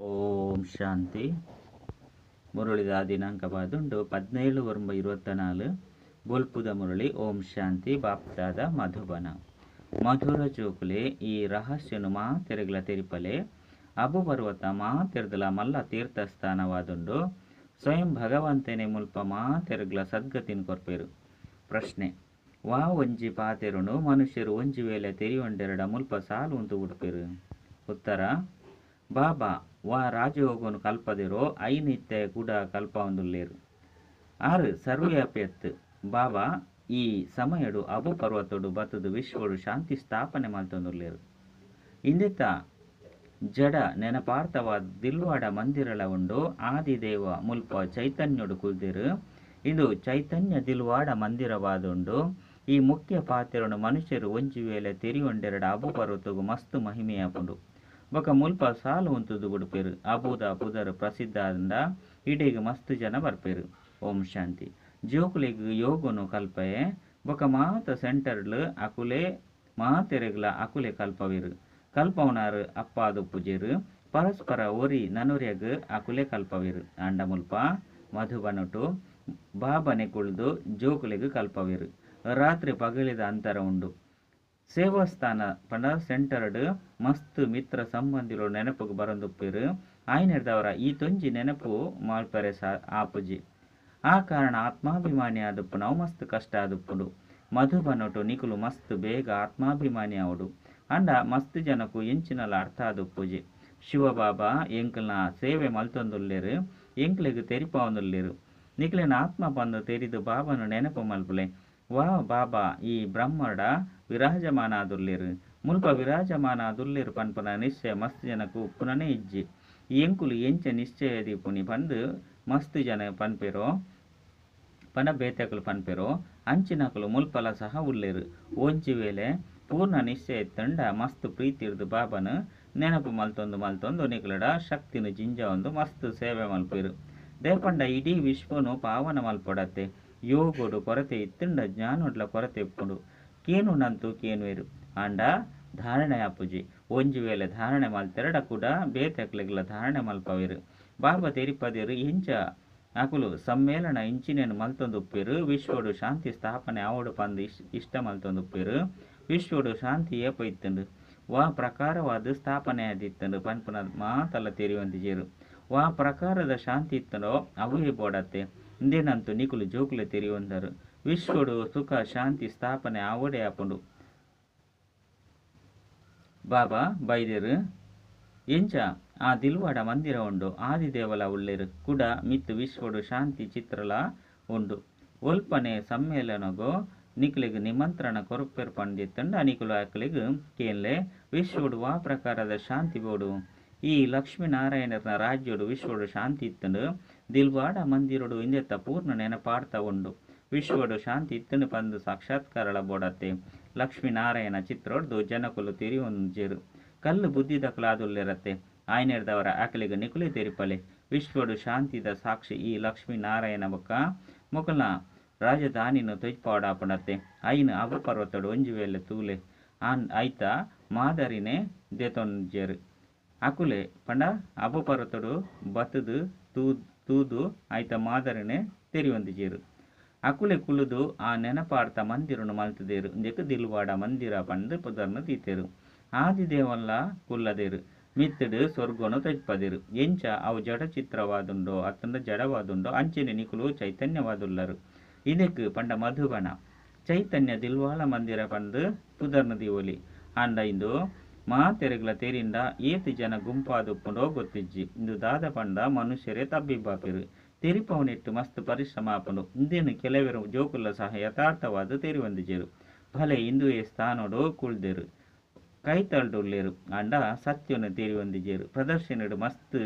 ಓಂ ಶಾಂತಿ. ಮುರಳಿದ ದಿನಾಂಕ ಬಾದುಂಡು ಪದಿನೇಳು ಒಂಬ ಇರುವತ್ತ ನಾಲು ಬೊಲ್ಪುದ ಮುರಳಿ, ಓಂ ಶಾಂತಿ, ಬಾಪ್ತಾದ ಮಧುಬನ. ಮಧುರ ಜೋಕುಲೆ ಈ ರಹಸ್ಯನು ಮಾ ತೆರಿಪಲೆ. ಅಬು ಪರ್ವತ ಮಾ ತೆರೆದಲ ಮಲ್ಲ ತೀರ್ಥಸ್ಥಾನವಾದುಂಡು ಸ್ವಯಂ ಭಗವಂತನೇ ಮುಲ್ಪ ಮಾ ತೆರೆಗಲ ಸದ್ಗತಿನ ಕೊರ್ಪೇರು. ಪ್ರಶ್ನೆ, ವಾ ಒಂಜಿ ಪಾತೆರುನು ಮನುಷ್ಯರು ಒಂಜಿ ವೇಳೆ ತೆರಿಯೊಂಡೆರಡ ಮುಲ್ಪ ಸಾಲು ಉಂತು ಉಡುಪೇರು? ಉತ್ತರ, ಬಾಬಾ ವಾ ರಾಜಯೋಗವನ್ನು ಕಲ್ಪದಿರೋ ಐನಿತ್ಯ ಕೂಡ ಕಲ್ಪ ಲೇರು ಆರು ಸರ್ವವ್ಯಾಪ್ಯತ್. ಬಾಬಾ ಈ ಸಮಯಡು ಅಬು ಪರ್ವತಡು ಬತ್ತದು ವಿಶ್ವಡು ಶಾಂತಿ ಸ್ಥಾಪನೆ ಮಾಡ್ತಂದುಲ್ಲೇರು. ಇಂದಿತ ಜಡ ನೆನಪಾರ್ಥವಾದ ದಿಲ್ವಾಡ ಮಂದಿರಲ ಉಂಡು ಆದಿದೇವ ಮುಲ್ಪ ಚೈತನ್ಯಡು ಕುಲ್ದಿರು ಇಂದು ಚೈತನ್ಯ ದಿಲ್ವಾಡ ಮಂದಿರವಾದುಂಡು ಈ ಮುಖ್ಯ ಪಾತ್ರನು ಮನುಷ್ಯರು ಒಂಜಿ ವೇಳೆ ತೆರಿಯೊಂಡೆರಡ ಅಬು ಪರ್ವತಗು ಮಸ್ತ್ ಮಹಿಮೆಯಾಪುಂಡು. ಬೊಕ ಮುಲ್ಪ ಸಾಲು ಉಂತುದು ಬುಡುಪೇರು ಅಬುದ ಪುದರ್ ಪ್ರಸಿದ್ಧ ಅಂದ ಇಡೀಗ ಮಸ್ತ್ ಜನ ಬರ್ಪೆರು. ಓಂ ಶಾಂತಿ. ಜೋಕುಲೆಗ್ ಯೋಗನು ಕಲ್ಪೆ ಬೊಕ ಮಾತ ಸೆಂಟರ್ಲು ಅಕುಲೆ, ಮಾತೆರೆಗ್ಲ ಅಕುಲೆ ಕಲ್ಪವಿರು. ಕಲ್ಪವನಾರು ಅಪ್ಪಾದು ಪೂಜೆರು. ಪರಸ್ಪರ ಒರಿ ನನುರ್ಯಗ್ ಅಕುಲೆ ಕಲ್ಪವಿರು. ಅಂಡ ಮುಲ್ಪ ಮಧುಬನುಟು ಬಾಬನೆ ಕುಳಿದು ಜೋಕುಲೆಗ್ ಕಲ್ಪವಿರು. ರಾತ್ರಿ ಪಗಲಿದ ಅಂತರ ಉಂಡು. ಸೇವಾಸ್ಥಾನ ಪಂಡ ಸೆಂಟರ್ಡ್ ಮಸ್ತ್ ಮಿತ್ರ ಸಂಬಂಧಿಗಳು ನೆನಪುಗೆ ಬರಂದುಪ್ಪಿರು ಆಯ್ನೆಡ್ದವರ ಈ ತೊಂಜಿ ನೆನಪು ಮಾಲ್ಪರೆ ಸಾ ಆಪುಜಿ. ಆ ಕಾರಣ ಆತ್ಮಾಭಿಮಾನಿ ಆದಪ್ಪು ನಾವು ಮಸ್ತ್ ಕಷ್ಟ ಮಧು ಮಧುಬನೊಟು ನಿಕುಲು ಮಸ್ತ್ ಬೇಗ ಆತ್ಮಾಭಿಮಾನಿ ಆವುಡು. ಅಂಡ ಮಸ್ತ್ ಜನಕು ಎಂಚಿನಲ್ಲ ಅರ್ಥ ಆದಪ್ಪುಜಿ. ಶಿವಬಾಬಾ, ಎಂಕಲ್ನ ಸೇವೆ ಮಲ್ತೊಂದುಲ್ಲೇರು, ಎಂಕ್ಲಿಗೆ ತೆರಿಪಾವೊಂದುಲ್ಲೇರು. ನಿಕ್ಲೆನ ಆತ್ಮ ಬಂದು ತೆರಿದು ಬಾಬನು ನೆನಪು ಮಲ್ಪುಲೆ. ವಾ ಬಾಬಾ, ಈ ಬ್ರಹ್ಮಡ ಮುಲ್ಪ ವಿರಾಜಮಾನ ಆದುಲ್ಲೇರು ಪನ್ಪನ ನಿಶ್ಚಯ ಮಸ್ತ್ ಜನಕು ಪುನನೇ ಇಜ್ಜಿ. ಎಂಕುಲು ಎಂಚ ನಿಶ್ಚಯದಿ ಪುನಿ ಬಂದು ಮಸ್ತ್ ಜನ ಪನ್ಪಿರೋ ಪನ ಬೇತಕಲು ಪನ್ಪಿರೋ, ಅಂಚಿನಕಲು ಮುಲ್ಪಲ ಸಹ ಉಲ್ಲೆರು ಒಂಜಿ ವೇಳೆ ಪೂರ್ಣ ನಿಶ್ಚಯ ತಂಡ ಮಸ್ತ್ ಪ್ರೀತಿರ್ದು ಬಾಬನ ನೆನಪು ಮಲ್ತೊಂದು ಮಲ್ತೊಂದು ನಿಕಲಡ ಶಕ್ತಿನ ಜಿಂಜ ಒಂದು ಮಸ್ತ್ ಸೇವೆ ಮಲ್ಪಿರು. ದೇಪಂಡ ಇಡೀ ವಿಶ್ವನು ಪಾವನ ಮಲ್ಪಡತ್ತೆ. ಯೋಗುಡು ಕೊರತೆ ಇತ್ತುಂಡ ಜ್ಞಾನೊಡ್ಲ ಕೊರತೆ ಇಪ್ಪುಂಡು. ಕೇನು ನಂತು ಕೇನುವೆರು ಆಂಡ ಧಾರಣೆ ಆಪುಜಿ ಒಂಜಿ ವೇಳೆ ಧಾರಣೆ ಮಲ್ತೆರಡ ಕೂಡ ಬೇತೆಕ್ಲೆಗ್ಲ ಧಾರಣೆ ಮಲ್ಪವಿರು. ಬಾಬ ತೆರಿಪದಿರು ಇಂಚ ಅಕುಲು ಸಮ್ಮೇಳನ ಇಂಚಿನೇನು ಮಲ್ತೊಂದುಪ್ಪೇರು. ವಿಶ್ವಡು ಶಾಂತಿ ಸ್ಥಾಪನೆ ಆವಡು ಪಂದು ಇಷ್ಟ ಮಲ್ತೊಂದು ಉಪ್ಪಿರು ವಿಶ್ವಡು ಶಾಂತಿ ಏಪ ಇತ್ತಂಡು? ವಾ ಪ್ರಕಾರವಾದ ಸ್ಥಾಪನೆ ಆದಿತ್ತಂಡು ಪನ್ಪುನ ಮಾತಲ್ಲ ತೆರಿವಂತಿಜೇರು ವಾ ಪ್ರಕಾರದ ಶಾಂತಿ ಇತ್ತನೋ ಅವು ಬೋಡತ್ತೆ. ಇಂದೇನಂತೂ ನಿಕುಲು ಜೋಕುಲೆ ತೆರಿಯೊಂದರು ವಿಶ್ವಡು ಸುಖ ಶಾಂತಿ ಸ್ಥಾಪನೆ ಆವಡೆ ಆಪುಂಡು ಬಾಬಾ ಬೈದೇರು, ಎಂಚ ಆ ದಿಲ್ವಾಡ ಮಂದಿರ ಉಂಡು. ಆದಿದೇವಲ ಉಳ್ಳೇರು ಕುಡ ಮಿತ್ತು ವಿಶ್ವಡು ಶಾಂತಿ ಚಿತ್ರಲ ಉಂಡು. ಒಲ್ಪನೆ ಸಮ್ಮೇಳನಗೋ ನಿಕ್ಲಿಗೆ ನಿಮಂತ್ರಣ ಕೊರಪೆರ್ ಪಂಡಿತ್ತಂಡ ಅನಿಕುಲು ಆಕಲಿಗ್ ಕೇನ್ಲೆ, ವಿಶ್ವಡು ವಾ ಪ್ರಕಾರದ ಶಾಂತಿ ಬೋಡು. ಈ ಲಕ್ಷ್ಮೀನಾರಾಯಣರ ರಾಜ್ಯಡು ವಿಶ್ವಡು ಶಾಂತಿ ಇತ್ತಂಡು. ದಿಲ್ವಾಡ ಮಂದಿರಡು ಇಂದೆತ್ತ ಪೂರ್ಣ ನೆನಪಾಡ್ತಾ ಉಂಡು. ವಿಶ್ವಡು ಶಾಂತಿ ಇತ್ತನು ಪಂದು ಸಾಕ್ಷಾತ್ಕಾರಳ ಬೋಡತ್ತೆ. ಲಕ್ಷ್ಮೀನಾರಾಯಣ ಚಿತ್ರೊಡ್ದು ಜನಕುಲು ತಿರಿಯೊಂಜೇರು ಕಲ್ಲು ಬುದ್ಧಿದಕಲಾದುಲ್ಲಿರತ್ತೆ ಆಯ್ನೆಡ್ದವರ ಆಕಲಿಗೆ ನಿಕುಲಿ ತೆರಿಪಲೆ. ವಿಶ್ವಡು ಶಾಂತಿದ ಸಾಕ್ಷಿ ಈ ಲಕ್ಷ್ಮೀನಾರಾಯಣ ಬೊಕ್ಕ. ಮೊಕಲ್ನ ರಾಜಧಾನಿನ ತೊಯ್ಪಾಡಾಪಣತ್ತೆ. ಐನು ಅಬು ಪರ್ವತಡು ಒಂಜಿ ವೇಲೆ ತೂಲೆ. ಆನ್ ಐತ ಮಾದರಿನೇ ದೇತೊಂಜರು. ಅಕುಲೆ ಪಂಡ ಅಬು ಪರ್ವತಡು ಬತ್ತದು ತೂ ತೂದು ಐತ ಮಾದರಿನೇ ತೆರಿಯೊಂದಿಜೇರು ಅಕುಲೆ ಕುಲುದು ಆ ನೆನಪಾಡ್ತ ಮಂದಿರನು ಮಲ್ತದೇರು. ಇಂದೆಕ್ ದಿಲ್ವಾಡ ಮಂದಿರ ಪಂದು ಪುದರ್ನು ತೀತೆರು. ಆದಿದೇವಲ್ಲ ಕುಲ್ಲದೇರು. ಮಿತ್ತಡು ಸ್ವರ್ಗನು ತಜ್ಪದಿರು ಎಂಚ ಅವು ಜಡ ಚಿತ್ರವಾದುಂಡೋ ಅತ್ತಂದ ಜಡವಾದುಂಡೋ, ಅಂಚಿನ ನಿಕುಲು ಚೈತನ್ಯವಾದುಲ್ಲರು. ಇದಕ್ಕೆ ಪಂಡ ಮಧುಬನ. ಚೈತನ್ಯ ದಿಲ್ವಾಳ ಮಂದಿರ ಪಂದು ಪುದರ್ನ ದಿವಲಿ. ಅಂಡ ಇಂದು ಮಾತೆರೆಗ್ಲ ತೇರಿಂದ ಏತಿ ಜನ ಗುಂಪಾದುಪ್ಪುಂಡೋ ಗೊತ್ತಿಜ್ಜಿ. ಇಂದು ದಾದ ಪಂಡ ಮನುಷ್ಯರೇ ತಬ್ಬಿಬ್ಬಾಪಿರು. ತೆರಿಪವನಿಟ್ಟು ಮಸ್ತ್ ಪರಿಶ್ರಮಾಪನು. ಇಂದೇನು ಕೆಲವರು ಜೋಕುಲ್ಲ ಸಹ ಯಥಾರ್ಥವಾದ ತೆರಿವಂದಿಜೇರು. ಭಲೆ ಇಂದುವೇ ಸ್ಥಾನೋಡು ಕುಳ್ದೆರು. ಕೈ ಕೈತಳ್ಡುಲ್ಲೇರು ಅಂಡ ಸತ್ಯವನ್ನು ತೆರಿವಂದಿಜೇರು. ಪ್ರದರ್ಶನಡು ಮಸ್ತ್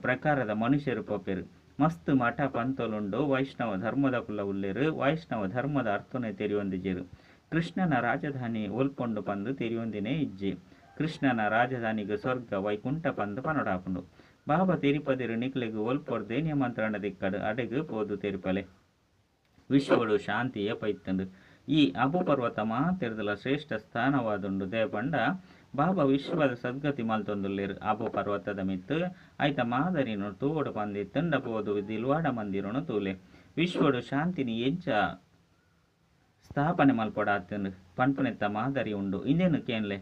ಪ್ರಕಾರದ ಮನುಷ್ಯರು ಪೋಪೆರು ಮಸ್ತ್ ಮಠ ಪಂತಲುಂಡು ವೈಷ್ಣವ ಧರ್ಮದ ಕುಲ ಉಳ್ಳೇರು ವೈಷ್ಣವ ಧರ್ಮದ ಅರ್ಥನೆ ತೆರಿಯೊಂದಿಜೇರು ಕೃಷ್ಣನ ರಾಜಧಾನಿ ಒಲ್ಪೊಂಡು ಪಂದು ತೆರಿಯೊಂದಿನೇ ಇಜ್ಜಿ. ಕೃಷ್ಣನ ರಾಜಧಾನಿಗೆ ಸ್ವರ್ಗ ವೈಕುಂಠ ಪಂದು ಪನೊಡಾಪುಂಡು. ಬಾಬಾ ತೆರಿಪದಿರು ನಿಕ್ಲೆಗ್ ಒಲ್ಪೊರ್ದೆ ನಿಯಮಂತ್ರಣ கடு ಅಡೆಗ್ ಪೋದು ತೆರಿಪಲೆ. ವಿಶ್ವಡು ಶಾಂತಿಯ ಪೈತ್ತಂಡು ಈ ಅಬು ಪರ್ವತ ಮಾತೆರ್ದಲ ಶ್ರೇಷ್ಠ ಸ್ಥಾನವಾದುಂಡು ದೇಪಂಡ ಬಾಬಾ ವಿಶ್ವದ ಸದ್ಗತಿ ಮಲ್ತೊಂದುಲ್ಲೆರ್ ಅಬು ಪರ್ವತದ ಮಿತ್ತು. ಐತ ಮಾದರಿನು ತೂವಡು ಪಂದಿ ತಂಡ ಪೋದು ದಿಲ್ವಾಡ ಮಂದಿರನು ತೂಲೆ. ವಿಶ್ವಡು ಶಾಂತಿನಿ ಎಂಚ ಸ್ಥಾಪನೆ ಮಲ್ಪಡಾತನು ಪಂಪನೆತ್ತ ಮಾದರಿ ಉಂಡು ಇಂದೇನು ಕೇನ್ಲೆ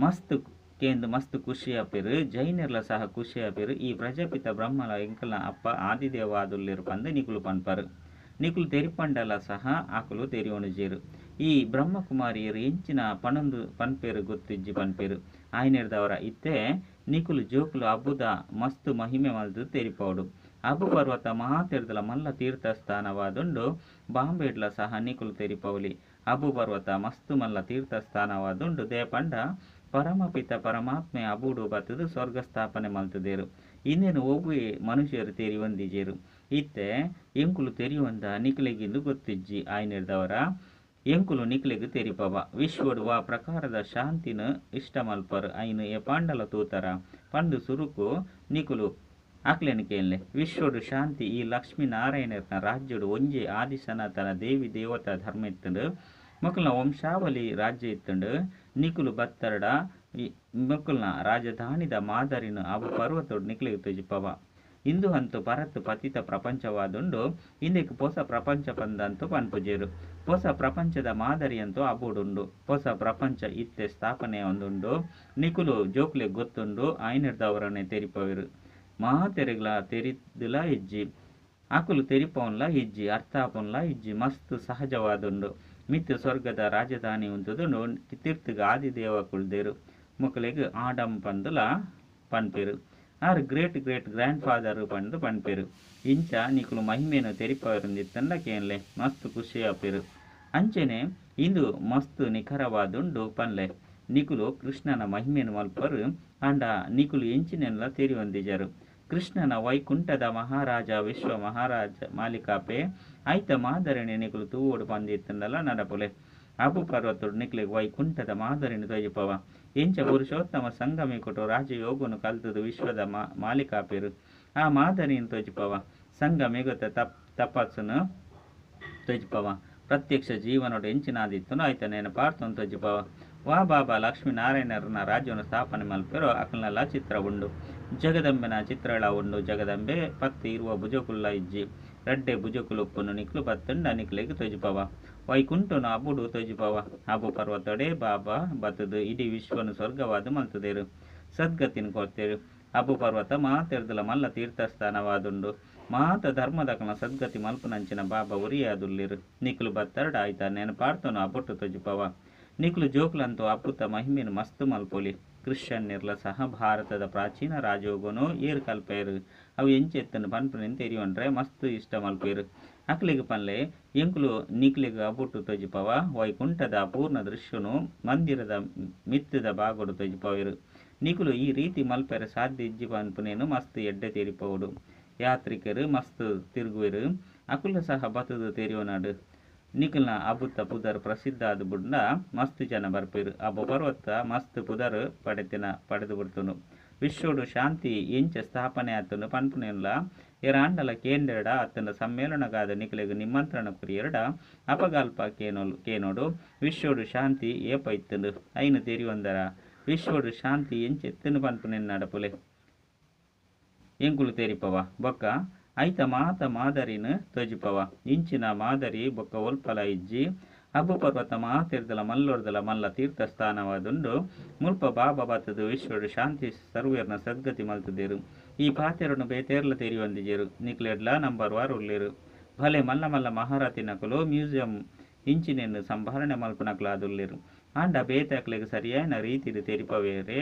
ಮಸ್ತ್ ಕೇಂದು ಮಸ್ತ್ ಖುಷಿ ಆಪಿರು ಜೈನರ್ಲ ಸಹ ಖುಷಿ ಈ ಪ್ರಜಾಪಿತ ಬ್ರಹ್ಮಲ ಎಂಕಲ ಅಪ್ಪ ಆದಿದೇವಾದುಲ್ಲಿರು ಪಂದು ನಿಕುಲು ಪನ್ಪರು. ನಿಕುಲು ತೆರಿಪಂಡಲ ಸಹ ಆಕುಲು ತೆರಿಯೋಣುಜೇರು ಈ ಬ್ರಹ್ಮಕುಮಾರಿಯರು ಎಂಚಿನ ಪನೊಂದು ಪನ್ಪೇರು ಗೊತ್ತಿಜ್ಜಿ ಪನ್ಪೇರು. ಆಯ್ನೆರ್ದವರ ಇತ್ತೆ, ನಿಕುಲು ಜೋಕುಲು ಅಬ್ಬುದ ಮಸ್ತ್ ಮಹಿಮೆ ಮಲ್ದು ತೆರಿಪೌಡು. ಅಬು ಪರ್ವತ ಮಹಾತೀರ್ಥಲ ಮಲ್ಲ ತೀರ್ಥ ಸ್ಥಾನವಾದುಂಡು ಬಾಂಬೇಡ್ಲ ಸಹ ನಿಕುಲು ತೆರಿಪೌಲಿ. ಅಬು ಪರ್ವತ ಮಸ್ತ್ ಮಲ್ಲ ತೀರ್ಥ ಸ್ಥಾನವಾದುಂಡು ದೇಪಂಡ ಪರಮಪಿತ ಪರಮಾತ್ಮೆ ಅಬೂಡು ಬತ್ತದು ಸ್ವರ್ಗ ಸ್ಥಾಪನೆ ಮಲ್ತದೇರು ಇನ್ನೇನು ಹೋಗು ಮನುಷ್ಯರು ತೆರಿ ಒಂದಿಜೇರು ಇತ್ತೆ, ಎಂಕುಲು ತೆರಿಯೊಂದ ನಿಖಲೆಗಿಂದು ಗೊತ್ತಿಜ್ಜಿ, ಆಯ್ನಿರ್ದವರ. ಎಂಕುಲು ನಿಖಿಲೆಗ್ ತೆರಿಪವ ವಿಶ್ವಡು ಆ ಪ್ರಕಾರದ ಶಾಂತಿನ ಇಷ್ಟ ಮಲ್ಪರ್ ಐನು ಎ ಪಾಂಡಲ ತೂತರ. ಪಂಡು ಸುರುಕು, ನಿಕುಲು ಕೇಳಲೆ ವಿಶ್ವಡು ಶಾಂತಿ, ಈ ಲಕ್ಷ್ಮೀ ನಾರಾಯಣ ರಾಜ್ಯಡು ಒಂಜೆ ಆದಿ ಸನಾತನ ದೇವಿ ದೇವತಾ ಧರ್ಮ ಇತ್ತಂಡು. ಮಕ್ಕಳ ವಂಶಾವಳಿ ರಾಜ್ಯ ಇತ್ತಂಡು. ನಿಕುಲು ಬತ್ತರಡ ಮುಕುಲ್ನ ರಾಜಧಾನಿದ ಮಾದರಿನ ಅವು ಪರ್ವತೋಡು ನಿಕ್ಲಿಗೆ ತುಜಿಪವ ಇಂದು ಹಂತು ಪರತ್ತು ಪತಿತ ಪ್ರಪಂಚವಾದುಂಡು ಇಂದಕ್ಕೆ ಹೊಸ ಪ್ರಪಂಚ ಪಂದಂತೂ ಪನ್ಪುಜೇರು. ಹೊಸ ಪ್ರಪಂಚದ ಮಾದರಿಯಂತೂ ಅಬುಡುಂಡು. ಹೊಸ ಪ್ರಪಂಚ ಇತ್ತೆ ಸ್ಥಾಪನೆ ಒಂದುಂಡು. ನಿಕುಲು ಜೋಕ್ಲೆ ಗೊತ್ತುಂಡು. ಆಯ್ನಿರ್ದವರನ್ನೇ ತೆರಿಪವಿರು. ಮಹಾ ತೆರೆಗ್ಲ ತೆರಿದಿಲ ಇಜ್ಜಿ. ಆಕುಲು ತೆರಿಪವನ್ಲ ಇಜ್ಜಿ. ಅರ್ಥಾಪನ್ಲ ಇಜ್ಜಿ. ಮಸ್ತ್ ಸಹಜವಾದುಂಡು. ಮಿತ್ತು ಸ್ವರ್ಗದ ರಾಜಧಾನಿ ಉಂತದನು ತೀರ್ಥಗ ಆದಿದೇವ ಕುಳ್ದೇರು ಮಕ್ಕಳಿಗೆ ಆಡಂ ಪಂದುಲ ಪನ್ಪೇರು. ಆರ್ ಗ್ರೇಟ್ ಗ್ರೇಟ್ ಗ್ರ್ಯಾಂಡ್ ಫಾದರ್ ಪಂದು ಪನ್ಪೇರು. ಇಂಚ ನಿಕುಲು ಮಹಿಮೆಯನ್ನು ತೆರಿಪವರಿಂದಿತ್ತಂಡ ಕೇನ್ಲೆ, ಮಸ್ತ್ ಖುಷಿ ಆಪೇರು ಅಂಚೆನೆ ಇಂದು ಮಸ್ತ್ ನಿಖರವಾದುಂಡು ಪನ್ಲೆ. ನಿಕುಲು ಕೃಷ್ಣನ ಮಹಿಮೆಯನ್ನು ಮಲ್ಪರು, ಅಂಡ ನಿಕುಲು ಎಂಚಿನೆಲ್ಲ ತೆರಿ ಹೊಂದಿಜರು ಕೃಷ್ಣನ ವೈಕುಂಠದ ಮಹಾರಾಜ, ವಿಶ್ವ ಮಹಾರಾಜ ಮಾಲಿಕಾಪೆ, ಆಯ್ತ ಮಾದರಿಣಿ ನಿಕುಲು ತೂವೋಡು ಪಂದಿತ್ತಂಡಲ ನಡಪುಲೆ ಅಬು ಪರ್ವತುಡು ನಿಕ್ಲಿಗೆ ವೈಕುಂಠದ ಮಾದರಿಣಿ ತೊಯ್ಯಪವ ಎಂಚ ಪುರುಷೋತ್ತಮ ಸಂಗಮಿ ಕೊಟ್ಟು ರಾಜಯೋಗನು ಕಲ್ತದು ವಿಶ್ವದ ಮಾ, ಮಾಲಿಕಾಪೇರು. ಆ ಮಾದರಿನ್ ತೋಜುಪವ ಸಂಘ ಮಿಗುತ್ತ ತಪ್, ತಪಸ್ಸನ್ನು ತ್ವಜಪವ ಪ್ರತ್ಯಕ್ಷ ಜೀವನೋಡು ಎಂಚಿನಾದಿತ್ತು ಆಯ್ತ ನೇನು ಪಾರ್ತನು ತ್ವಜಪವ ವಾ ಬಾಬಾ ಲಕ್ಷ್ಮೀನಾರಾಯಣರನ್ನ ರಾಜ್ಯವನ್ನು ಸ್ಥಾಪನೆ ಮಲ್ಪಿರೋ, ಅಕಲ್ನೆಲ್ಲ ಚಿತ್ರ ಉಂಡು. ಜಗದಂಬೆನ ಚಿತ್ರಳ ಉಂಡು ಜಗದಂಬೆ ಪತ್ತಿ ಇರುವ ಭುಜಕುಲ್ಲ ಇಜ್ಜಿ, ರಡ್ಡೆ ಭುಜಕುಲುಪ್ಪುನು ನಿಕ್ಲು ಬತ್ತುಂಡ ನಿಕ್ಲೆಗ್ ತೊಜಿಪವ. ವೈಕುಂಠನು ಅಬುಡು ತೊಜಿಪವ. ಅಬು ಪರ್ವತಡೆ ಬಾಬಾ ಬತ್ತದು, ಇಡೀ ವಿಶ್ವನು ಸ್ವರ್ಗವಾದ ಮಲ್ತದೇರು. ಸದ್ಗತಿನ ಕೊರ್ತೇರು ಅಬು ಪರ್ವತ ಮಾತೆರ್ದಲ ಮಲ್ಲ ತೀರ್ಥಸ್ಥಾನವಾದುಂಡು. ಮಾತ ಧರ್ಮದಕನ ಸದ್ಗತಿ ಮಲ್ಪನಂಚಿನ ಬಾಬಾ ಉರಿಯಾದುಲ್ಲಿರು. ನಿಕ್ಲು ಬತ್ತರ್ಡ ಆಯ್ತ ನೆನಪಾಡ್ತನು ಅಬುಟ್ಟು ತೊಜಿಪವ. ನಿಕ್ಲು ಜೋಕ್ಲಂತೂ ಅಪ್ಪುತ ಮಹಿಮೆನು ಮಸ್ತು ಮಲ್ಪೊಲಿ. ಕ್ರಿಶ್ಚಿಯನ್ನಿರ್ಲ ಸಹ ಭಾರತದ ಪ್ರಾಚೀನ ರಾಜೋಗನು ಏರ್ ಕಲ್ಪೆರ್. ಅವು ಎಂಚೆತ್ತನು ಪನ್ಪನಿಂದ ತೆರಿಯೊಂಡ್ರೆ ಮಸ್ತ್ ಇಷ್ಟ ಮಲ್ಪೇರು ಅಕ್ಲಿಗೆ ಪನ್ಲೆ, ಎಂಕುಲು ನಿಕ್ಲಿಗೆ ಅಬುಟ್ಟು ತೊಜಿಪವ, ವೈಕುಂಠದ ಪೂರ್ಣ ದೃಶ್ಯನು, ಮಂದಿರದ ಮಿತ್ತದ ಬಾಗೊಡು ತೊಜಿಪವಿರು. ನಿಕುಲು ಈ ರೀತಿ ಮಲ್ಪೆರೆ ಸಾಧ್ಯ ಇಜ್ಜಿ ಮಸ್ತ್ ಎಡ್ಡೆ ತೆರಿಪವುಡು ಯಾತ್ರಿಕರು ಮಸ್ತ್ ತಿರುಗುವರು. ಅಕುಲ ಸಹ ಬತದು ತೆರಿಯೋನಾಡು ನಿಖಲ್ನ ಅಬುತ್ತ ಪುದರ್ ಪ್ರಸಿದ್ಧ ಆದ ಬುಡ್ನ ಮಸ್ತ್ ಜನ ಬರ್ಪೇರು. ಅಬ್ಬ ಪರ್ವತ ಮಸ್ತ್ ಪುದರ್ ಪಡೆತಿನ ಪಡೆದು ಬಿಡ್ತನು. ವಿಶ್ವಡು ಶಾಂತಿ ಎಂಚ ಸ್ಥಾಪನೆ ಆತನು. ಪನ್ಪುನೆಲ್ಲ ಎರಾಂಡಲ ಕೇಂದ್ರಡ ಆತನ ಸಮ್ಮೇಳನಗಾದ ನಿಖಲೆಗೆ ನಿಮಂತ್ರಣ ಕುರಿಯರಡ ಅಪಗಾಲ್ಪ ಕೇನೋಲು ಕೇನೋಡು ವಿಶ್ವಡು ಶಾಂತಿ ಏಪೈತನು ಐನು ತೆರಿಯೊಂದರ ವಿಶ್ವಡು ಶಾಂತಿ ಎಂಚೆತ್ತನು ಪನ್ಪುನೆನ್ ನಡಪುಲೆ ಎಂಕುಲು ತೆರಿಪವ ಬೊಕ್ಕ ಐತ ಮಾತ ಮಾದರಿನ ತೋಜಿಪವ. ಇಂಚಿನ ಮಾದರಿ ಬೊಕ್ಕ ಒಲ್ಪಲ ಇಜ್ಜಿ. ಅಬ್ಬು ಪರ್ವತ ಮಾತಿರ್ದಲ ಮಲ್ಲೊರ್ದಲ ಮಲ್ಲ ತೀರ್ಥ ಸ್ಥಾನವಾದುಂಡು ಮುಲ್ಪ ಬಾಬಾ ಬತ್ತದು ವಿಶ್ವಡು ಶಾಂತಿ ಸರ್ವೇರ್ನ ಸದ್ಗತಿ ಮಲ್ತದಿರು. ಈ ಪಾತೆರನ್ನು ಬೇತೇರ್ಲ ತೆರಿಯೊಂದಿಜೇರು ನಿಕ್ಲೆಡ್ಲ number war ಉಳ್ಳೇರು Bhale Mallya Mallya ಮಹಾರಥಿನಕಲು museum ಇಂಚಿನೆನ್ನು ಸಂಭಾರಣೆ ಅದುಲ್ಲಿರು and ಬೇತಾಕ್ಲೆಗ್ ಸರಿಯಾಯಿನ ರೀತಿದು ತೆರಿಪವೇರೆ.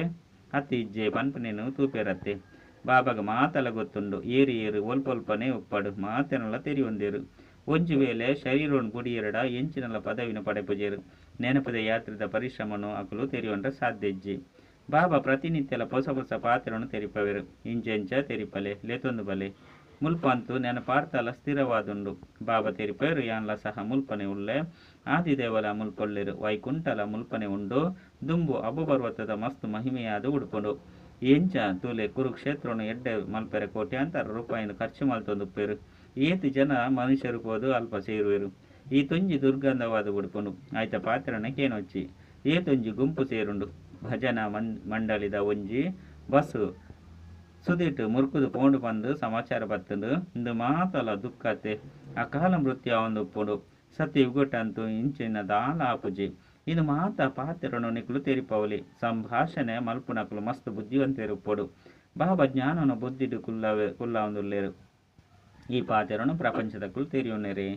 ಅತ್ತಿ ಇಜ್ಜೆ ಪನ್ಪನೆನು ತೂಪೇರತ್ತೆ. ಬಾಬಾಗ ಮಾತಲ ಗೊತ್ತುಂಡು. ಏರಿ ಏರು ಒಲ್ಪೊಲ್ಪನೆ ಉಪ್ಪಡು ಮಾತೆನಲ್ಲ ತೆರಿ ಒಂದೇರು ಒಂಜು ವೇಳೆ ಶರೀರವನ್ನು ಗುಡಿಯರಡ ಎಂಚಿನಲ್ಲ ಪದವಿನ ಪಡೆಪುಜೇರು. ನೆನಪದ ಯಾತ್ರೆದ ಪರಿಶ್ರಮನು ಅಕಲು ತೆರಿವಂಡ ಸಾಧ್ಯಜ್ಜಿ. ಬಾಬಾ ಪ್ರತಿನಿತ್ಯಲ ಹೊಸ ಹೊಸ ಪಾತ್ರವನ್ನು ತೆರಿಪವೆರು. ಇಂಚೆಂಚ ತೆರಿಪಲೆ, ಲೇತೊಂದು ಬಲೆ. ಮುಲ್ಪಂತು ನೆನಪಾರ್ತಲ ಸ್ಥಿರವಾದುಂಡು. ಬಾಬಾ ತೆರಿಪೇರು, ಯಾನ್ಲ ಸಹ ಮುಲ್ಪನೆ ಉಳ್ಳೆ ಆದಿದೇವಲ ಮುಲ್ಪೊಳ್ಳೆರು ವೈಕುಂಠಲ ಮುಲ್ಪನೆ ಉಂಡು. ದುಂಬು ಅಬುಪರ್ವತದ ಮಸ್ತ್ ಮಹಿಮೆಯಾದ ಉಡುಪುಂಡು. ತೂಲೆ ಕುರುಕ್ಷೇತ್ರನು ಎಡ್ಡೆ ಮಲ್ಪೆರೆ ಕೋಟ್ಯಾಂತರ ರೂಪಾಯಿನ ಖರ್ಚು మల్తొందుప్పేరు ಏತಿ ಜನ ಮನುಷ್ಯರು ಪೋದು ಅಲ್ಪ ಸೇರುವೆರು. ಈ ತುಂಜಿ ದುರ್ಗಂಧವಾದ ಉಡುಪುನು. ಆಯ್ತ ಪಾತ್ರನ ಕೇನೊಚ್ಚಿ ಏತೊಂಜಿ ಗುಂಪು ಸೇರುಂಡು. ಭಜನ ಮಂಡಳಿದ ಒಂಜಿ ಬಸ್ಸು. ಸುದಿಟ್ಟು ಮುರುಕುದು ಪೋಂಡು ಬಂದು ಸಮಾಚಾರ ಬತ್ತಂದು ಇಂದು ಮಾತಲ ದುಃಖತೆ. ಅಕಾಲ ಮೃತ್ಯು ಉಪ್ಪುಂಡು. ಸತ್ಯ ಉಗುಟಂತೂ ಇಂಚಿನ ದಾಲ ಆಪುಜಿ. ಇದು ಮಾತ ಪಾತ್ರನು ನಿಕ್ಲು ತೆರಿಪವಲಿ ಸಂಭಾಷಣೆ ಮಲ್ಪುನಕ್ಲು ಮಸ್ತ್ ಬುದ್ಧಿವಂತರು ಪೊಡು. ಬಾಬಾ ಜ್ಞಾನನು ಬುದ್ಧಿಡು ಕುಲ್ಲವೆ, ಕುಲ್ಲಾವಂದುಲ್ಲೇರು. ಈ ಪಾತೆರನು ಕುಲು ತೆರಿಯುನೇರಿ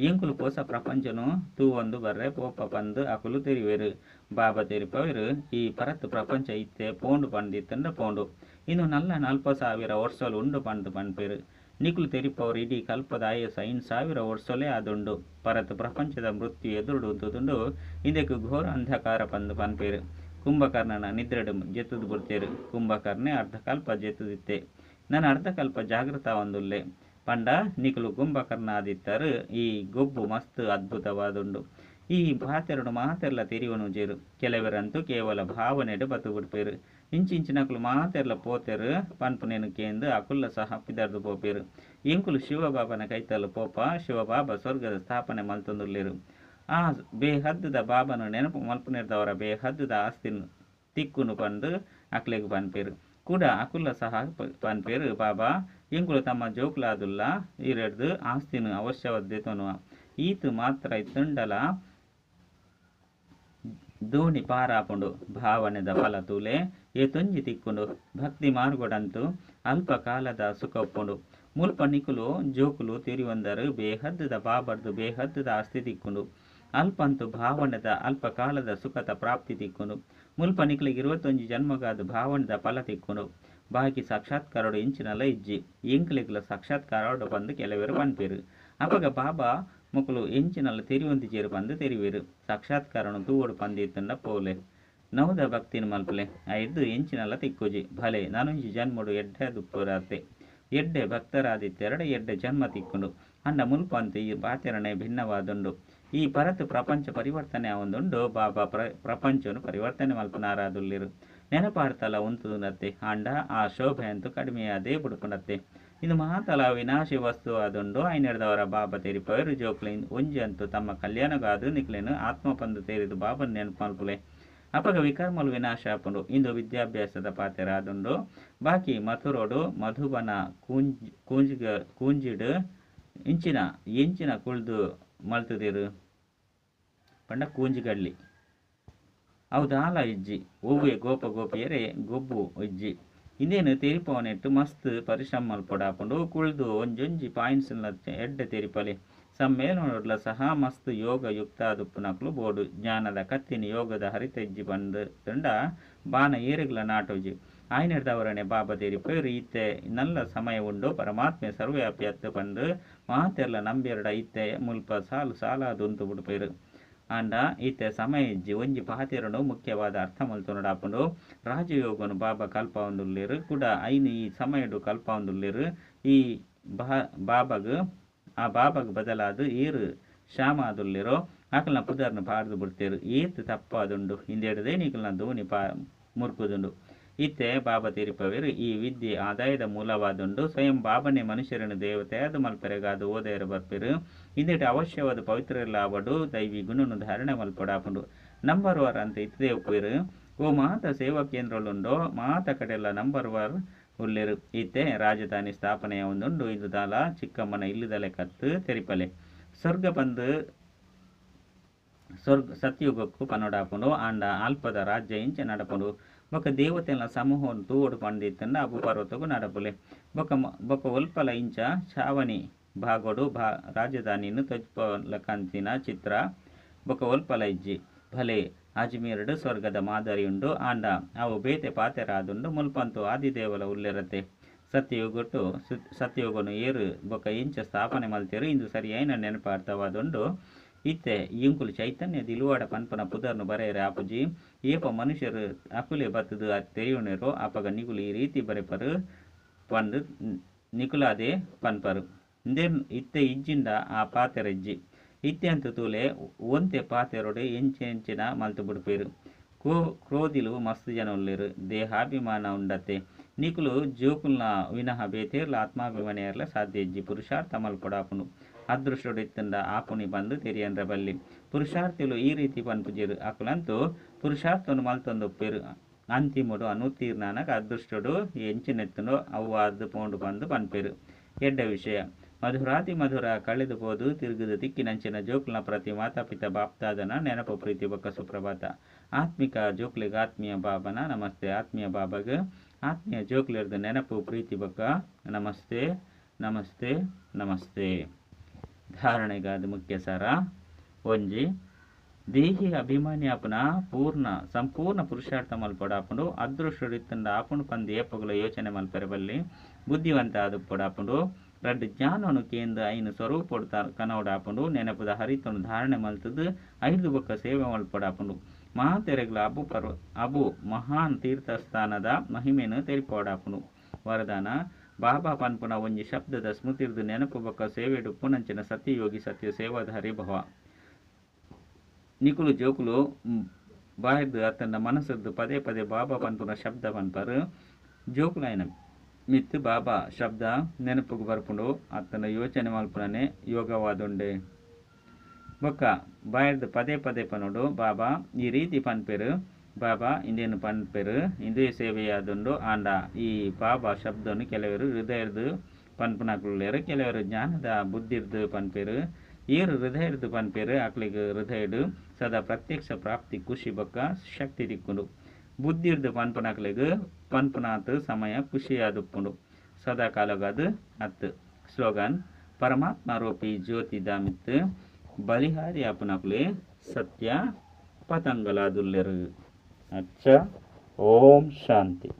ಎಂಕುಲು ಪೋಸ ಪ್ರಪಂಚನು ತೂ ಒಂದು ಬರ್ರೆ ಪೋಪ ಪಂದು ಅಕುಲು ತೆರಿವೇರು. ಬಾಬಾ ತೆರಿಪವೇರು ಈ ಪರತ್ತು ಪ್ರಪಂಚ ಇತ್ತೆ ಪೋಂಡು ಪಂದಿತ್ತಂಡ ಪೋಂಡು. ಇನ್ನು ನಲ್ಲ ನಲ್ಪ ಸಾವಿರ ವರ್ಷಲು ಉಂಡು ಪಂಡು ಪನ್ಪೇರು ನಿಕುಲು ತೆರಿಪವರ್, ಇಡೀ ಕಲ್ಪದ ಆಯಸ ಐನ್ ಸಾವಿರ ವರ್ಷಲೇ ಆದುಂಡು ಪರತ್ ಪ್ರಪಂಚದ ಮೃತ್ಯು ಎದುರುಡುಂತುದುಂಡು ಇದಕ್ಕೆ ಘೋರ ಅಂಧಕಾರ ಪಂದು ಪನ್ಪೇರು ಕುಂಭಕರ್ಣನ ನಿದ್ರೆಡು ಜೆತ್ತುದು ಬರ್ತೇರು. ಕುಂಭಕರ್ಣೆ ಅರ್ಧಕಲ್ಪ ಜೆತ್ತುದಿತ್ತೆ. ನನ್ನ ಅರ್ಧಕಲ್ಪ ಜಾಗೃತ ಒಂದುಲ್ಲೆ. ಪಂಡ, ನಿಖಲು ಕುಂಭಕರ್ಣ ಆದಿತ್ತರು ಈ ಗೊಬ್ಬು ಮಸ್ತ್ ಅದ್ಭುತವಾದುಂಡು ಈ ಪಾತೆರಡು ಮಾತೆಲ್ಲ ತೆರಿವನು ಜೇರು. ಕೆಲವರಂತೂ ಕೇವಲ ಭಾವನೆಡು ಬತ್ತು ಬಿಡ್ಪೇರು ಇಂಚಿಂಚಿನಕುಲು ಮಾತೆರ್ಲ ಪೋತೆರು. ಪನ್ಪುನೇನು ಕೇಂದು ಅಕುಲ್ಲ ಸಹ ಪಿದರ್ದು ಪೋಪೇರು. ಎಂಕುಲು ಶಿವಬಾಬನ ಕೈತಲು ಪೋಪ, ಶಿವಬಾಬಾ ಸ್ವರ್ಗದ ಸ್ಥಾಪನೆ ಮಲ್ತೊಂದುಲ್ಲೇರು ಆ ಬೇಹದ್ದುದ ಬಾಬನು ನೆನಪು ಮಲ್ಪುನಿರ್ದವರ ಬೇಹದ್ದುದ ಆಸ್ತಿನು ತಿಕ್ಕುನು ಪಂದು ಅಕ್ಲೆಗ್ ಪನ್ಪೇರು. ಕೂಡ ಅಕುಲ್ಲ ಸಹ ಪನ್ಪೇರು ಬಾಬಾ ಎಂಕುಲು ತಮ್ಮ ಜೋಕುಲಾದುಲ್ಲ, ಇರೆಡ್ದು ಆಸ್ತಿನು ಅವಶ್ಯವದ್ದೆ ತನುವ. ಈತು ಮಾತ್ರ ಇತ್ತುಂಡಲ ದೋಣಿ ಪಾರಾಪುಂಡು ಭಾವನೆದ ಫಲ ತೂಲೆ, ಏ ತೊಂಜಿ ತಿಕ್ಕುಂಡು ಭಕ್ತಿ ಮಾರ್ಗೊಡಂತು ಅಲ್ಪ ಕಾಲದ ಸುಖಪ್ಪುಂಡು ಮುಲ್ಪ ನಿಕುಲು ಜೋಕುಲು ತಿರಿವಂದರು ಬೇಹದ್ದದ ಬಾಬರ್ದು ಬೇಹದ್ದದ ಆಸ್ತಿ ತಿಕ್ಕುಂಡು. ಅಲ್ಪಂತು ಭಾವನೆದ ಅಲ್ಪ ಕಾಲದ ಸುಖದ ಪ್ರಾಪ್ತಿ ತಿಕ್ಕುಂಡು. ಮುಲ್ಪ ನಿಕಲಿಗೆ ಇರುವತ್ತೊಂಜಿ ಜನ್ಮಗಾದ ಭಾವನೆದ ಫಲ ತಿಕ್ಕುಂಡು. ಬಾಕಿ ಸಾಕ್ಷಾತ್ಕಾರಡು ಇಂಚಿನಲ್ಲ ಇಜ್ಜಿ. ಎಂಕ್ಲಿಗ್ಲ ಸಾಕ್ಷಾತ್ಕಾರ ಬಂದು ಕೆಲವರು ಪನ್ಪೇರು ಅವಾಗ ಬಾಬಾ ಮುಕುಲು ಎಂಚಿನಲ್ಲ ಚೇರು ಬಂದು ತೆರಿವೇರು ಸಾಕ್ಷಾತ್ಕಾರನು ತೂವಡು ಪಂದಿತ್ತಂಡ ಪೋಲೆ. ನೌದ ಭಕ್ತಿನ ಮಲ್ಪಲೆ. ಐದು ಎಂಚಿನಲ್ಲ ತಿಕ್ಕುಜಿ. ಭಲೆ. ಈ ಜನ್ಮಡು ಎಡ್ಡೆ ದುಪ್ಪುರಾತೆ. ಎಡ್ಡೆ ಭಕ್ತರಾದಿತ್ತೆರಡ ಎಡ್ಡೆ ಜನ್ಮ ತಿಕ್ಕುಂಡು. ಅಂಡ ಮುಲ್ಪಂತ ಈ ಆಚರಣೆ ಭಿನ್ನವಾದುಂಡು. ಈ ಪರತು ಪ್ರಪಂಚ ಪರಿವರ್ತನೆ ಆವೊಂದುಂಡು. ಬಾಬಾ ಪ್ರ, ಪ್ರಪಂಚವನ್ನು ಪರಿವರ್ತನೆ ಮಲ್ಪನಾರಾದುಲ್ಲಿರು. ನೆನಪಾಡ್ತಲ್ಲ ಉಂತುನತ್ತೆ ಅಂಡ ಆ ಶೋಭೆ ಅಂತೂ ಕಡಿಮೆಯಾದೇ ಬುಡುಪುನತ್ತೆ ಇದು ಮಾತಲ ವಿನಾಶಿ ವಸ್ತು ಆದುಂಡು ಬಾಬ ಬಾಬಾ ತೆರಿಪವರು ಜೋಕ್ಲಿನ್ ಒಂಜಿ ಅಂತು ತಮ್ಮ ಕಲ್ಯಾಣಗಾದು ನಿಕ್ಲೆನು ಆತ್ಮ ಪಂದು ತೇರಿದು ಬಾಬನ್ ನೆನಪಲ್ಪುಲೆ ಅಪಗ ವಿಕರ್ಮಲು ವಿನಾಶ ಆಪುಂಡು, ಇಂದು ವಿದ್ಯಾಭ್ಯಾಸದ ಪಾತ್ರರಾದುಂಡು ಬಾಕಿ ಮಥುರೋಡು, ಮಧುಬನ ಕೂಂಜ್, ಕೂಂಜಿಗ, ಕೂಂಜಿಡು, ಇಂಚಿನ, ಎಂಚಿನ ಕುಳ್ದು ಮಲ್ತುದಿರು. ಪಂಡ ಕೂಂಜಿಗಳ್ಳಿ. ಅವದಾಲ ಇಜ್ಜಿ? ಒವ್ವೆ ಗೋಪ ಗೋಪಿಯರೇ, ಗೊಬ್ಬು ಇಜ್ಜಿ. ಇಂದೇನು ತೆರಿಪೋನೆಟ್ ಮಸ್ತ್ ಪರಿಶ್ರಮ ಮಲ್ಪೊಡಾಪುಂಡು ಕುಳ್ದು ಒಂಜೊಂಜಿ ಪಾಯಿಂಟ್ಸ್ ಎಡ್ಡೆ ತೆರಿಪಲೆ ಸಮ್ಮೇಳನೊಡ್ಲ ಸಹ ಮಸ್ತ್ ಯೋಗ ಯುಕ್ತ ದುಪ್ಪುನಕ್ಲು ಬೋಡು ಜ್ಞಾನದ ಕತ್ತಿನ ಯೋಗದ ಹರಿತೆಜ್ಜಿ ಬಂದ ತಂಡ ಬಾನ ಏರಿಗ್ಲ ನಾಟೋಜಿ ಆಯ್ನಡ್ದವರನೆ ಬಾಬ ತೆರಿಪೇರು ಈತೆ ನಲ್ಲ ಸಮಯ ಉಂಡು ಪರಮಾತ್ಮೆ ಸರ್ವವ್ಯಾಪಿ ಅತ್ತು ಬಂದು ಮಾತೆರ್ಲ ನಂಬೆರಡ ಈತೆ ಮುಲ್ಪ ಸಾಲು ಸಾಲಾದುಂತು ಬಿಡ್ಪೇರು ಅಂಡ ಈತ ಸಮಯ ಇಜ್ಜಿ ಒಂಜಿ ಪಹತಿರನು ಮುಖ್ಯವಾದ ಅರ್ಥ ಮಲ್ತುನಡಾಪುಂಡು ರಾಜಯೋಗನು ಬಾಬ ಕಲ್ಪ ಒಂದುಲ್ಲೇರು ಕೂಡ ಐನು ಈ ಸಮಯಡು ಕಲ್ಪ ಒಂದುಲ್ಲೇರು ಈ ಬಾ ಬಾಬಗ್, ಆ ಬಾಬಗ್ ಬದಲಾದು ಏರು ಶ್ಯಾಮ ಆಕಲನ ಪುದರ್ನ ಪಾರ್ದು ಬಿಡ್ತೇರು. ಏತ್ ತಪ್ಪಾದುಂಡು, ಹಿಂದೆಡದೆ ನೀಕಲ್ನ ದೋಣಿ ಪಾ ಮುರ್ಕುದುಂಡು. ಇತ್ತೆ ಬಾಬಾ ತೀರಿಪವೇರು ಈ ವಿದ್ಯೆ ಆದಾಯದ ಮೂಲವಾದುಂಡು ಸ್ವಯಂ ಬಾಬನೆ ಮನುಷ್ಯರನ್ನು ದೇವತೆ ಅದು ಮಲ್ಪೆರೆಗಾದು ಓದೆಯರು ಬರ್ಪಿರು. ಇಂದಿಟ್ಟು ಅವಶ್ಯವಾದ ಪವಿತ್ರಲಾವಡು ದೈವಿ ಗುಣನು ಧಾರಣೆ ಮಲ್ಪಡಾಪುಂಡು ನಂಬರ್ ವರ್ ಅಂತ ಇತ್ತದೇ ಉಪ್ಪೇರು ಓ ಮಾತ ಸೇವಾ ಕೇಂದ್ರలుండో ಮಾತ ಕಡೆಲ್ಲ ನಂಬರ್ ವರ್ ಉಲ್ಲೆರು. ಇತ್ತೆ ರಾಜಧಾನಿ ಸ್ಥಾಪನೆಯ ಒಂದುಂಡು ಇದು ದಾಲ ಚಿಕ್ಕಮ್ಮನ ಇಲ್ಲದಲೆ ಕತ್ತು ತೆರಿಪಲೆ. ಸ್ವರ್ಗ ಬಂದು ಸ್ವರ್ಗ ಸತ್ಯುಗಕ್ಕೂ ಪನೊಡಾಪುಂಡು ಆಂಡ ಅಲ್ಪದ ರಾಜ್ಯ ಇಂಚೆ ನಡಪುಂಡು ಬೊಕ ದೇವತೆಲ ಸಮೂಹವನ್ನು ತೂವಡು ಪಂಡಿತ್ತಂಡ ಅಬು ಪರ್ವತಗು ನಡಪುಲೆ ಬೊಕ ಬೊಕ ಒಲ್ಪಲ ಇಂಚ ಚಾವಣಿ ಭಾಗೊಡು ಭಾ, ರಾಜಧಾನಿಯನ್ನು ತೊಜ್ಪಲ ಕಂತಿನ ಚಿತ್ರ ಬೊಕ ಒಲ್ಪಲ ಇಜ್ಜಿ. ಭಲೆ ಅಜ್ಮೀರ್ಡು ಸ್ವರ್ಗದ ಮಾದರಿಯುಂಡು ಆಂಡ. ಅವು ಬೇತೆ ಪಾತೆರಾದುಂಡು ಮುಲ್ಪಂತು ಆದಿದೇವಲ ಉಲ್ಲೆರತೆ. ಸತ್ಯಯುಗೊಟ್ಟು ಸತ್ಯಯುಗನು ಏರು ಬೊಕ ಇಂಚ ಸ್ಥಾಪನೆ ಮಲ್ತೆರು ಇಂದು ಸರಿಯೈನ ನೆನಪಾರ್ಥವಾದುಂಡು ಇತ್ತೆ ಇಂಕುಲು ಚೈತನ್ಯ ದಿಲುವಾಡ ಪನ್ಪನ ಪುದರ್ನು ಬರೆಯರೆ ಆಪುಜಿ. ಏಪ ಮನುಷ್ಯರು ಅಕುಲೆ ಬತ್ತದು ತೆರೆಯುಣರು ಅಪಗ ನಿಗುಲು ಈ ರೀತಿ ಬರೆಪರು ಪಂದು ನಿಕುಲಾದೆ ಪನ್ಪರು. ಇಂದೇ ಇತ್ತೆ ಇಜ್ಜಿಂಡ ಆ ಪಾತೆರಜ್ಜಿ ಇತ್ತೆ ಅಂತ ತೂಲೆ ಒಂತೆ ಪಾತೆರೊಡೆ ಎಂಚೆ ಎಂಚಿನ ಮಲ್ತು ಬಿಡ್ಪೇರು. ಕ್ರೋ ಕ್ರೋದಿಲು ಮಸ್ತ್ ಜನ ದೇಹ ದೇಹಾಭಿಮಾನ ಉಂಡತೆ ನಿಕುಲು ಜೋಕುಲ್ನ ವಿನಃ ಬೇತೇರ್ಲ, ಆತ್ಮಾಭಿಮಾನಿಯರ್ಲ ಸಾಧ್ಯ ಇಜ್ಜಿ, ಪುರುಷಾರ್ಥ ಮಲ್ಪಡಾಪುನು. ಅದೃಷ್ಟಡು ಇತ್ತಂಡ ಆಪುನಿ ಬಂದು ತೆರಿಯನ್ರ ಬಲ್ಲಿ ಪುರುಷಾರ್ಥಿಲು ಈ ರೀತಿ ಪನ್ಪುಜಿರು ಅಕುಲಂತೂ పురుషార్థను మల్తొందు పెరు అంతిముడు అనుతీర్ణానక అదృష్టుడు ఎంచినెత్తును అవ్వ అద్దు పోండు పందు పనిపేరు ಎಡ್ಡ ವಿಷಯ ಮಧುರಾತಿ ಮಧುರ ಕಳೆದುಬೋದು ತಿರುಗುದು ದಿಕ್ಕಿನಂಚಿನ ಜೋಕ್ಲ ಪ್ರತಿ ಮಾತಾಪಿತ ಬಾಪ್ತಾದನ ನೆನಪು ಪ್ರೀತಿ ಬೊಕ್ಕ ಸುಪ್ರಭಾತ ಆತ್ಮಿಕ ಜೋಕ್ಲಿಗೆ ಆತ್ಮೀಯ ಬಾಬನ ನಮಸ್ತೆ ಆತ್ಮೀಯ ಬಾಬಗ ಆತ್ಮೀಯ ಜೋಕ್ಲಿರ್ದು ನೆನಪು ಪ್ರೀತಿ ಬೊಕ್ಕ ನಮಸ್ತೆ ನಮಸ್ತೆ ನಮಸ್ತೆ ಧಾರಣೆಗಾದ ಮುಖ್ಯ ಸಾರ. ಒಂಜಿ, ದೇಹಿ ಆಪುನ ಪೂರ್ಣ, ಸಂಪೂರ್ಣ ಪುರುಷಾರ್ಥ ಮಲ್ಪಡಾಪುಂಡು ಅದೃಷ್ಟರಿತ್ತಂಡ ಆಪುಂಡು ಪಂದು ಏಪಗುಲ ಯೋಚನೆ ಮಲ್ಪೆರಬಲ್ಲಿ ಬುದ್ಧಿವಂತ ಆದುಪ್ಪಡಾಪುಂಡು ರಡ್ಡು ಜ್ಞಾನವನ್ನು ಕೇಂದ್ರ ಐನು ಕನವಡ ಆಪುಂಡು, ನೆನಪದ ಹರಿತನು ಧಾರಣೆ ಮಲ್ತದು ಐದು ಬೊಕ್ಕ ಸೇವೆ ಮಲ್ಪಡಾಪುಂಡು ಮಹಾತೆರೆಗಳ ಅಬು ಪರ್ವ, ಅಬು ಮಹಾನ್ ತೀರ್ಥಸ್ಥಾನದ ಮಹಿಮೆಯನ್ನು ತೆರಿಪೋಡಾಪುಂಡು ವರದಾನ ಬಾಬಾ ಪನ್ಪುನ ಒಂಜಿ ಶಬ್ದದ ಸ್ಮೃತಿರ್ದು ನೆನಪು ಬೊಕ್ಕ ಸೇವೆಡು ಪುನಂಚಿನ ಸತ್ಯಯೋಗಿ ಸತ್ಯ ಸೇವಾಧಾರಿ ಭವ ನಿಕುಲು ಜೋಕುಲು ಬಾಯ್ದು ಅತನ ಮನಸ್ಸದ್ದು ಪದೇ ಪದೇ ಬಾಬಾ ಪನ್ಪುನ ಶಬ್ದ ಪನ್ಪರು ಜೋಕುಲಾಯನ ಮಿತ್ತು ಬಾಬಾ ಶಬ್ದ ನೆನಪುಗು ಬರ್ಪುಂಡು ಅತನ ಯೋಚನೆ ಮಲ್ಪುನನೆ ಯೋಗವಾದುಂಡೆ ಬೊಕ್ಕ ಬಾಯ್ದು ಪದೇ ಪದೇ ಪನುಡು ಬಾಬಾ ಈ ರೀತಿ ಪನ್ಪೆರು ಬಾಬಾ, ಇಂದೇನು ಪನ್ಪೆರು ಇಂದು ಸೇವೆಯಾದುಂಡು ಆಂಡ. ಈ ಬಾಬಾ ಶಬ್ದನು ಕೆಲವರು ಹೃದಯದ ಪನ್ಪುನಕುಳ್ಳೇರು ಕೆಲವರು ಜ್ಞಾನದ ಬುದ್ಧಿರ್ದು ಪನ್ಪೆರು ಏರು ಹೃದಯದ ಪನ್ಪೆರು ಆಕ್ಲಿಗೆ ಹೃದಯಡು, ಸದಾ ಪ್ರತ್ಯಕ್ಷ ಪ್ರಾಪ್ತಿ ಖುಷಿ ಬೊಕ್ಕ ಶಕ್ತಿ ದಿಕ್ಕುಂಡು. ಬುದ್ಧಿರ್ದು ಪನ್ಪನಾಕ್ಲಿಗೆ ಪನ್ಪುನಾತ್ ಸಮಯ ಖುಷಿಯಾದುಪ್ಪುಂಡು ಸದಾ ಕಾಲಗಾದು ಅತ್ತು. ಸ್ಲೋಗನ್, ಪರಮಾತ್ಮ ರೂಪಿ ಜ್ಯೋತಿ ದಾಮಿತ್ ಬಲಿಹಾರಿ ಅಪನಕ್ಲೆ ಸತ್ಯ ಪತಂಗಲಾದುಲ್ಲೆರು. ಅಚ್ಚ ಓಂ ಶಾಂತಿ